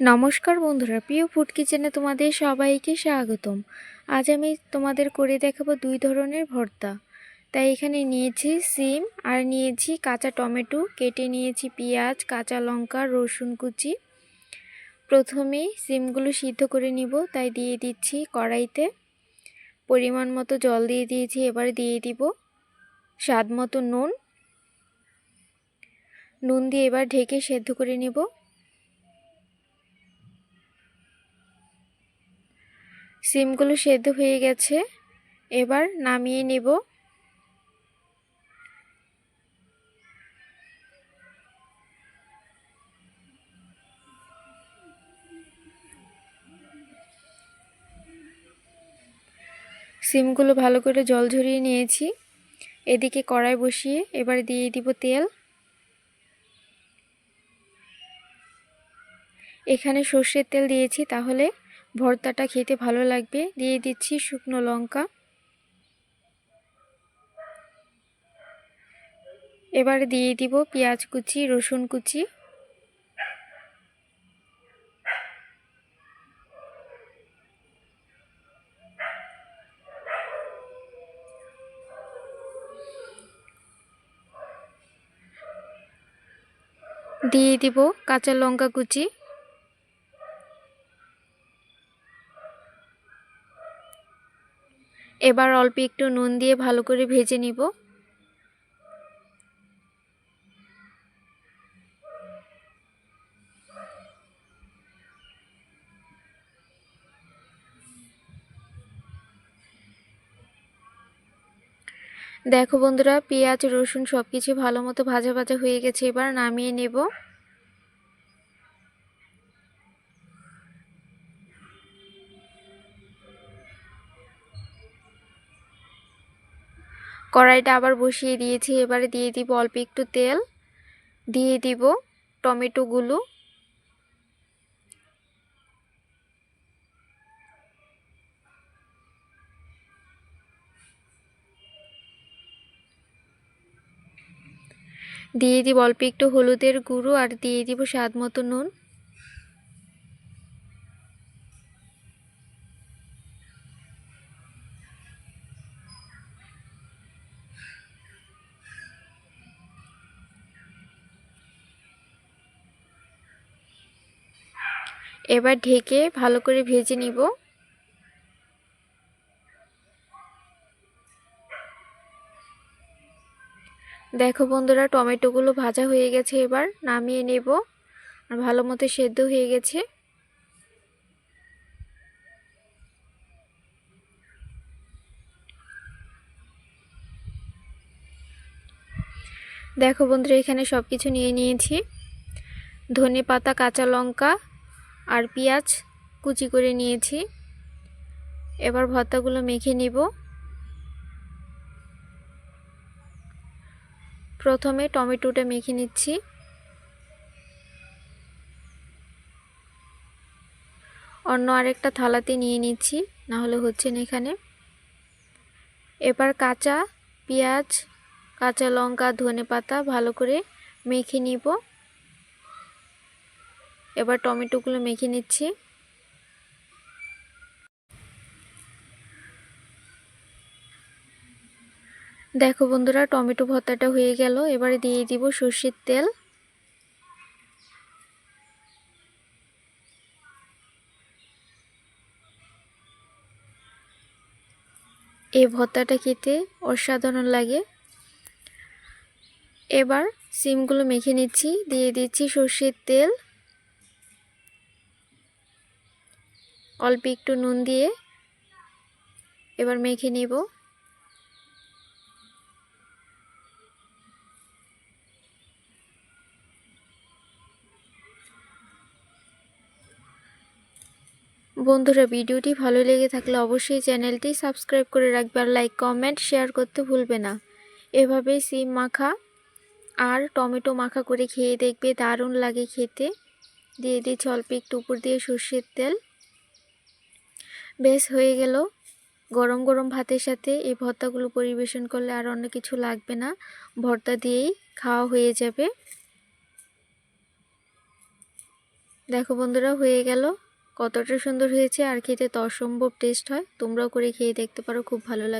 নমস্কার বন্ধুরা, প্রিয় ফুড কিচেনে তোমাদের সবাইকে স্বাগতম। আজ আমি তোমাদের করে দেখাবো দুই ধরনের ভর্তা। তাই এখানে নিয়েছি সিম আর নিয়েছি কাঁচা টমেটো, কেটে নিয়েছি পেঁয়াজ, কাঁচা লঙ্কা, রসুন কুচি। প্রথমেই সিমগুলো সিদ্ধ করে নিব, তাই দিয়ে দিচ্ছি কড়াইতে। পরিমাণ মতো জল দিয়ে দিয়েছি, এবার দিয়ে দিব স্বাদ মতো নুন। নুন দিয়ে এবার ঢেকে সেদ্ধ করে নিব। সিমগুলো সেদ্ধ হয়ে গেছে। এবার নামিয়ে নেব। সিমগুলো ভালো করে জল ঝরিয়ে নিয়েছি। এদিকে কড়াই বসিয়ে এবার দিয়ে দিব তেল। এখানে সর্ষের তেল দিয়েছি, তাহলে ভর্তাটা খেতে ভালো লাগবে। দিয়ে দিচ্ছি শুকনো লঙ্কা। এবার দিয়ে দিব পেঁয়াজ কুচি, রসুন কুচি। দিয়ে দিব কাঁচা লঙ্কা কুচি। এবার অল্প একটু নুন দিয়ে ভালো করে ভেজে নিব। দেখো বন্ধুরা, পেঁয়াজ, রসুন সব কিছু ভালো মতো ভাজা ভাজা হয়ে গেছে, এবার নামিয়ে নেব। কড়াইটা আবার বসিয়ে দিয়েছি, এবারে দিয়ে দিব অল্প একটু তেল, দিয়ে দিব টমেটোগুলো। দিয়ে দিব অল্প একটু হলুদের গুঁড়ো আর দিয়ে দিব স্বাদ মতো নুন। এবার ঢেকে ভালো করে ভেজে নিব। দেখো বন্ধুরা, টমেটোগুলো ভাজা হয়ে গেছে এবার, নামিয়ে নেব। আর ভালো মতো সেদ্ধ হয়ে গেছে। দেখো বন্ধুরা, এখানে সব কিছু নিয়ে নিয়েছি। ধনে পাতা, কাঁচা লঙ্কা আর পেঁয়াজ কুচি করে নিয়েছি। এবার ভর্তাগুলো মেখে নিব। প্রথমে টমেটোটা মেখে নিচ্ছি। অন্য আরেকটা থালাতে নিয়ে নিচ্ছি না হলে হচ্ছে না এখানে। এবার কাঁচা পেঁয়াজ, কাঁচা লঙ্কা ধনে পাতা ভালো করে মেখে নিব। এবার টমেটোগুলো মেখে নিচ্ছি। দেখো বন্ধুরা, টমেটো ভর্তাটা হয়ে গেল। এবারে দিয়ে দিব সর্ষের তেল। এই ভর্তাটা খেতে অসাধারণ লাগে। এবার সিমগুলো মেখে নিচ্ছি। দিয়ে দিচ্ছি সর্ষের তেল। অল্প একটু নুন দিয়ে এবার মেখে নেব। বন্ধুরা, ভিডিওটি ভালো লেগে থাকলে অবশ্যই চ্যানেলটি সাবস্ক্রাইব করে রাখবে আর লাইক, কমেন্ট, শেয়ার করতে ভুলবে না। এভাবে সিম মাখা আর টমেটো মাখা করে খেয়ে দেখবে, দারুণ লাগে খেতে। দিয়ে দিচ্ছি অল্প একটু উপর দিয়ে সর্ষের তেল। বেশ হয়ে গেল। গরম গরম ভাতের সাথে এই ভর্তাগুলো পরিবেশন করলে আর অন্য কিছু লাগবে না। ভর্তা দিয়েই খাওয়া হয়ে যাবে। দেখো বন্ধুরা, হয়ে গেল। কতটা সুন্দর হয়েছে আর খেতে তো অসম্ভব টেস্ট হয়। তোমরাও করে খেয়ে দেখতে পারো, খুব ভালো লাগে।